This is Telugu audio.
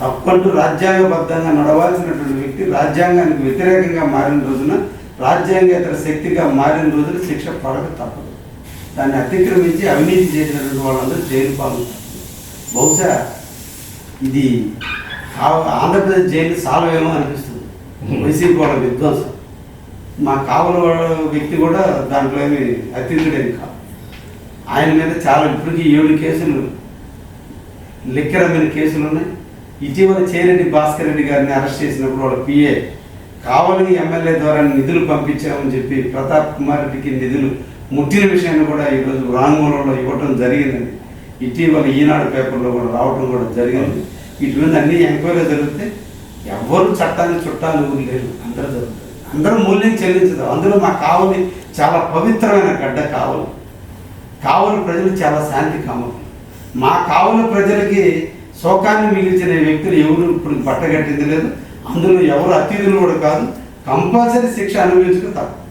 తప్పంటూ రాజ్యాంగబద్ధంగా నడవాల్సినటువంటి వ్యక్తి రాజ్యాంగానికి వ్యతిరేకంగా మారిన రోజున రాజ్యాంగేతర శక్తిగా మారిన రోజున శిక్ష పడక తప్పదు. దాన్ని అతిక్రమించి అవినీతి చేసినటువంటి వాళ్ళందరూ జైలు పాలు బహుశా ఇది ఆంధ్రప్రదేశ్ జైలు సాల్వేమో అనిపిస్తుంది. వైసీపీ వాళ్ళ విధ్వంసం. మా కావల వ్యక్తి కూడా దాంట్లో ఏమి అతిథుడేమి కాదు. ఆయన మీద చాలా ఇప్పటికీ ఏడు కేసులు లెక్కరమైన కేసులు ఉన్నాయి. ఇటీవల చేరెడ్డి భాస్కర్ రెడ్డి గారిని అరెస్ట్ చేసినప్పుడు వాళ్ళ పిఏ కావాలని ఎమ్మెల్యే ద్వారా నిధులు పంపించామని చెప్పి ప్రతాప్ కుమార్ రెడ్డికి నిధులు ముట్టిన విషయాన్ని కూడా ఈరోజు వాంగ్మూలంలో ఇవ్వటం జరిగిందండి. ఇటీవల ఈనాడు పేపర్లో కూడా రావటం కూడా జరిగింది. వీటి మీద అన్ని ఎంక్వైరీ జరిగితే ఎవ్వరు చట్టాన్ని చుట్టాలు లేరు. అందరూ జరుగుతుంది అందరూ మూల్యం చెల్లించదు. అందులో మా కావలి చాలా పవిత్రమైన గడ్డ కావలి. కావలి ప్రజలు చాలా శాంతి కామలు మా కావలి ప్రజలకి శోకాన్ని మిగిల్చిన వ్యక్తులు ఎవరు ఇప్పుడు పట్టగట్టింది లేదు. అందులో ఎవరు అతిథులు కూడా కాదు. కంపల్సరీ శిక్ష అనుభవించడం తప్ప.